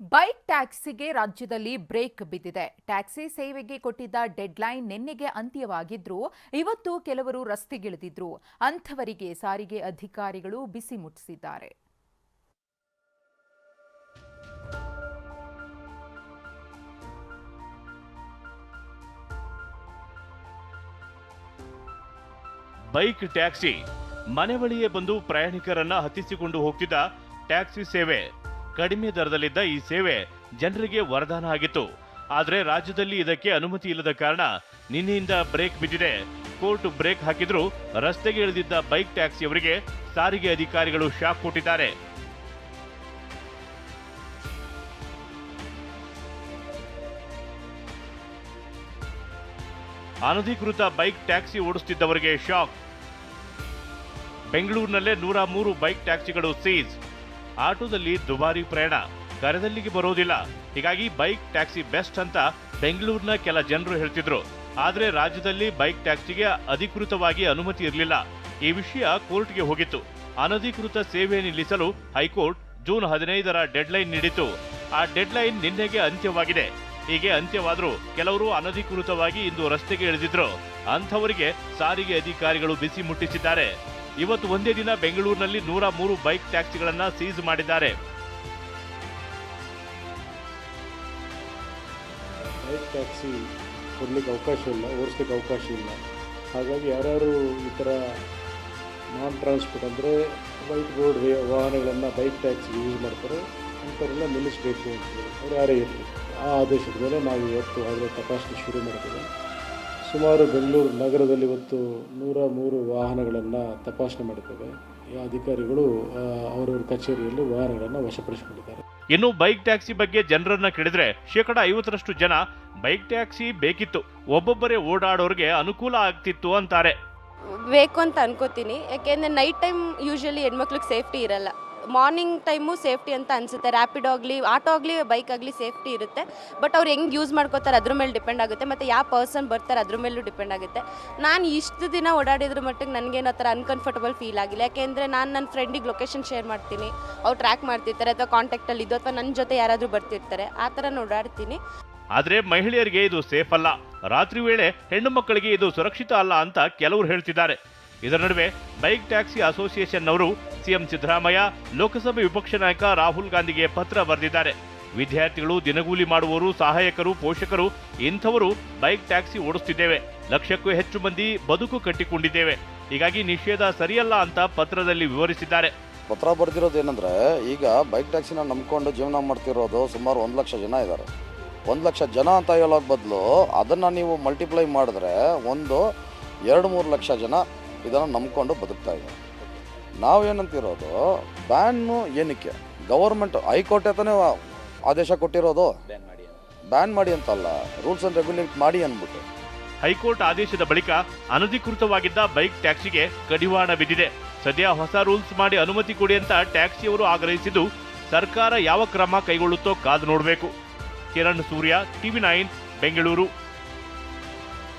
Bike ಟ್ಯಾಕ್ಸಿಗೆ ರಾಜ್ಯದಲ್ಲಿ break ಬಿದ್ದಿದೆ. Taxi ಸೇವೆಗೆ ಕೊಟ್ಟಿದ್ದ ಡೆಡ್ಲೈನ್ ನಿನ್ನೆಗೆ ಅಂತ್ಯವಾಗಿದ್ರೂ ಇವತ್ತು ಕೆಲವರು ರಸ್ತೆಗಿಳಿದಿದ್ರು. ಅಂಥವರಿಗೆ ಸಾರಿಗೆ ಅಧಿಕಾರಿಗಳು ಬಿಸಿ ಮುಟ್ಟಿಸಿದ್ದಾರೆ. ಬೈಕ್ ಟ್ಯಾಕ್ಸಿ ಮನೆ ಬಳಿಯೇ ಬಂದು ಪ್ರಯಾಣಿಕರನ್ನ ಹತ್ತಿಸಿಕೊಂಡು ಹೋಗ್ತಿದ್ದ ಟ್ಯಾಕ್ಸಿ ಸೇವೆ. ಕಡಿಮೆ ದರದಲ್ಲಿದ್ದ ಈ ಸೇವೆ ಜನರಿಗೆ ವರದಾನ ಆಗಿತ್ತು. ಆದರೆ ರಾಜ್ಯದಲ್ಲಿ ಇದಕ್ಕೆ ಅನುಮತಿ ಇಲ್ಲದ ಕಾರಣ ನಿನ್ನೆಯಿಂದ ಬ್ರೇಕ್ ಬಿದ್ದಿದೆ. ಕೋರ್ಟ್ ಬ್ರೇಕ್ ಹಾಕಿದ್ರೂ ರಸ್ತೆಗೆ ಇಳಿದಿದ್ದ ಬೈಕ್ ಟ್ಯಾಕ್ಸಿಯವರಿಗೆ ಸಾರಿಗೆ ಅಧಿಕಾರಿಗಳು ಶಾಕ್ ಕೊಟ್ಟಿದ್ದಾರೆ. ಅನಧಿಕೃತ ಬೈಕ್ ಟ್ಯಾಕ್ಸಿ ಓಡಿಸುತ್ತಿದ್ದವರಿಗೆ ಶಾಕ್. ಬೆಂಗಳೂರಿನಲ್ಲೇ ನೂರ ಮೂರು ಬೈಕ್ ಟ್ಯಾಕ್ಸಿಗಳು ಸೀಸ್ ಆಟೋದಲ್ಲಿ ದುಬಾರಿ ಪ್ರಯಾಣ. ಕರೆದಲ್ಲಿಗೆ ಬರೋದಿಲ್ಲ. ಹೀಗಾಗಿ ಬೈಕ್ ಟ್ಯಾಕ್ಸಿ ಬೆಸ್ಟ್ ಅಂತ ಬೆಂಗಳೂರಿನ ಕೆಲ ಜನರು ಹೇಳ್ತಿದ್ರು. ಆದರೆ ರಾಜ್ಯದಲ್ಲಿ ಬೈಕ್ ಟ್ಯಾಕ್ಸಿಗೆ ಅಧಿಕೃತವಾಗಿ ಅನುಮತಿ ಇರಲಿಲ್ಲ. ಈ ವಿಷಯ ಕೋರ್ಟ್ಗೆ ಹೋಗಿತ್ತು. ಅನಧಿಕೃತ ಸೇವೆ ನಿಲ್ಲಿಸಲು ಹೈಕೋರ್ಟ್ ಜೂನ್ ಹದಿನೈದರ ಡೆಡ್ಲೈನ್ ನೀಡಿತು ಆ ಡೆಡ್ಲೈನ್ ನಿನ್ನೆಗೆ ಅಂತ್ಯವಾಗಿದೆ. ಹೀಗೆ ಅಂತ್ಯವಾದರೂ ಕೆಲವರು ಅನಧಿಕೃತವಾಗಿ ಇಂದು ರಸ್ತೆಗೆ ಇಳಿದಿದ್ರು. ಅಂಥವರಿಗೆ ಸಾರಿಗೆ ಅಧಿಕಾರಿಗಳು ಬಿಸಿ ಮುಟ್ಟಿಸಿದ್ದಾರೆ. ಇವತ್ತು ಒಂದೇ ದಿನ ಬೆಂಗಳೂರಿನಲ್ಲಿ ನೂರ ಮೂರು ಬೈಕ್ ಟ್ಯಾಕ್ಸಿಗಳನ್ನು ಸೀಸ್ ಮಾಡಿದ್ದಾರೆ. ಬೈಕ್ ಟ್ಯಾಕ್ಸಿ ಕೊಡಲಿಕ್ಕೆ ಅವಕಾಶ ಇಲ್ಲ, ಓಡಿಸ್ಲಿಕ್ಕೆ ಅವಕಾಶ ಇಲ್ಲ. ಹಾಗಾಗಿ ಯಾರ್ಯಾರು ಈ ಥರ ನಾನ್ ಟ್ರಾನ್ಸ್ಪೋರ್ಟ್ ಅಂದರೆ ವೈಟ್ ರೋಡ್ ವಾಹನಗಳನ್ನು ಬೈಕ್ ಟ್ಯಾಕ್ಸಿ ಯೂಸ್ ಮಾಡ್ತಾರೆ, ಅಂಥವರೆಲ್ಲ ನಿಲ್ಲಿಸಬೇಕು ಅಂತೇಳಿ ಅವ್ರು ಯಾರೇ ಇರಲಿ. ಆ ಆದೇಶದ ಮೇಲೆ ನಾವು ಇವತ್ತು ಅದರ ತಪಾಸಣೆ ಶುರು ಮಾಡಿದ್ದೇವೆ. ಸುಮಾರು ಬೆಂಗಳೂರು ನಗರದಲ್ಲಿ ಇವತ್ತು ನೂರ ಮೂರು ವಾಹನಗಳನ್ನು ತಪಾಸಣೆ ಮಾಡಿದ್ದೇವೆ ಈ ಅಧಿಕಾರಿಗಳು ಅವರವ್ರ ಕಚೇರಿಯಲ್ಲಿ ವಾಹನಗಳನ್ನು ವಶಪಡಿಸಿಕೊಂಡಿದ್ದಾರೆ. ಇನ್ನು ಬೈಕ್ ಟ್ಯಾಕ್ಸಿ ಬಗ್ಗೆ ಜನರನ್ನ ಕೇಳಿದ್ರೆ ಶೇಕಡ ಐವತ್ತರಷ್ಟು ಜನ ಬೈಕ್ ಟ್ಯಾಕ್ಸಿ ಬೇಕಿತ್ತು. ಒಬ್ಬೊಬ್ಬರೇ ಓಡಾಡೋರಿಗೆ ಅನುಕೂಲ ಆಗ್ತಿತ್ತು ಅಂತಾರೆ. ಬೇಕು ಅಂತ ಅನ್ಕೋತೀನಿ. ಯಾಕೆಂದ್ರೆ ನೈಟ್ ಟೈಮ್ ಯೂಶಲಿ ಹೆಣ್ಮಕ್ಳಿಗೆ ಸೇಫ್ಟಿ ಇರಲ್ಲ. ಮಾರ್ನಿಂಗ್ ಟೈಮು ಸೇಫ್ಟಿ ಅಂತ ಅನಿಸುತ್ತೆ. ರ್ಯಾಪಿಡ್ ಆಗಲಿ ಆಟೋ ಆಗಲಿ ಬೈಕ್ ಆಗಲಿ ಸೇಫ್ಟಿ ಇರುತ್ತೆ. ಬಟ್ ಅವ್ರು ಹೆಂಗೆ ಯೂಸ್ ಮಾಡ್ಕೋತಾರೆ ಅದ್ರ ಮೇಲೆ ಡಿಪೆಂಡ್ ಆಗುತ್ತೆ. ಮತ್ತು ಯಾವ ಪರ್ಸನ್ ಬರ್ತಾರೆ ಅದ್ರ ಮೇಲೂ ಡಿಪೆಂಡ್ ಆಗುತ್ತೆ. ನಾನು ಇಷ್ಟು ದಿನ ಓಡಾಡಿದ್ರ ಮಟ್ಟಿಗೆ ನನಗೇನೋ ಥರ ಅನ್ಕಂಫರ್ಟಬಲ್ ಫೀಲ್ ಆಗಿಲ್ಲ. ಯಾಕೆಂದರೆ ನಾನು ನನ್ನ ಫ್ರೆಂಡಿಗೆ ಲೊಕೇಶನ್ ಶೇರ್ ಮಾಡ್ತೀನಿ. ಅವ್ರು ಟ್ರ್ಯಾಕ್ ಮಾಡ್ತಿರ್ತಾರೆ ಅಥವಾ ಕಾಂಟ್ಯಾಕ್ಟಲ್ಲಿ ಇದು ಅಥವಾ ನನ್ನ ಜೊತೆ ಯಾರಾದರೂ ಬರ್ತಿರ್ತಾರೆ. ಆ ಥರ ಓಡಾಡ್ತೀನಿ. ಆದರೆ ಮಹಿಳೆಯರಿಗೆ ಇದು ಸೇಫ್ ಅಲ್ಲ. ರಾತ್ರಿ ವೇಳೆ ಹೆಣ್ಣು ಮಕ್ಕಳಿಗೆ ಇದು ಸುರಕ್ಷಿತ ಅಲ್ಲ ಅಂತ ಕೆಲವರು ಹೇಳ್ತಿದ್ದಾರೆ. ಇದರ ನಡುವೆ ಬೈಕ್ ಟ್ಯಾಕ್ಸಿ ಅಸೋಸಿಯೇಷನ್ನವರು ಸಿಎಂ ಸಿದ್ದರಾಮಯ್ಯ, ಲೋಕಸಭೆ ವಿಪಕ್ಷ ನಾಯಕ ರಾಹುಲ್ ಗಾಂಧಿಗೆ ಪತ್ರ ಬರೆದಿದ್ದಾರೆ. ವಿದ್ಯಾರ್ಥಿಗಳು ದಿನಗೂಲಿ ಮಾಡುವವರು ಸಹಾಯಕರು, ಪೋಷಕರು, ಇಂಥವರು ಬೈಕ್ ಟ್ಯಾಕ್ಸಿ ಓಡಿಸುತ್ತಿದ್ದೇವೆ ಲಕ್ಷಕ್ಕೂ ಹೆಚ್ಚು ಮಂದಿ ಬದುಕು ಕಟ್ಟಿಕೊಂಡಿದ್ದೇವೆ. ಹೀಗಾಗಿ ನಿಷೇಧ ಸರಿಯಲ್ಲ ಅಂತ ಪತ್ರದಲ್ಲಿ ವಿವರಿಸಿದ್ದಾರೆ. ಪತ್ರ ಬರೆದಿರೋದು ಏನಂದ್ರೆ, ಈಗ ಬೈಕ್ ಟ್ಯಾಕ್ಸಿನ ನಂಬ್ಕೊಂಡು ಜೀವನ ಮಾಡ್ತಿರೋದು ಸುಮಾರು ಒಂದು ಲಕ್ಷ ಜನ ಇದ್ದಾರೆ ಒಂದು ಲಕ್ಷ ಜನ ಅಂತ ಹೇಳೋಕೆ ಬದಲು ಅದನ್ನು ನೀವು ಮಲ್ಟಿಪ್ಲೈ ಮಾಡಿದ್ರೆ ಒಂದು ಎರಡು ಮೂರು ಲಕ್ಷ ಜನ ಇದನ್ನು ನಂಬ್ಕೊಂಡು ಬದುಕ್ತಾ ಇದ್ದಾರೆ. ನಾವೇನಂತಿರೋದು ಬ್ಯಾನ್ನು ಏನಕ್ಕೆ? ಗೌರ್ಮೆಂಟ್ ಹೈಕೋರ್ಟ್ ತಾನೇ ಆದೇಶ ಕೊಟ್ಟಿರೋದು? ಬ್ಯಾನ್ ಮಾಡಿ ಅಂತಲ್ಲ ರೂಲ್ಸ್ ಅಂಡ್ ರೆಗ್ಯುಲೇಟ್ ಮಾಡಿ ಅಂದ್ಬಿಟ್ಟು. ಹೈಕೋರ್ಟ್ ಆದೇಶದ ಬಳಿಕ ಅನಧಿಕೃತವಾಗಿದ್ದ ಬೈಕ್ ಟ್ಯಾಕ್ಸಿಗೆ ಕಡಿವಾಣ ಬಿದ್ದಿದೆ. ಸದ್ಯ ಹೊಸ ರೂಲ್ಸ್ ಮಾಡಿ ಅನುಮತಿ ಕೊಡಿ ಅಂತ ಟ್ಯಾಕ್ಸಿಯವರು ಆಗ್ರಹಿಸಿದ್ದು ಸರ್ಕಾರ ಯಾವ ಕ್ರಮ ಕೈಗೊಳ್ಳುತ್ತೋ ಕಾದು ನೋಡಬೇಕು. Kiran Surya TV nine Bengaluru.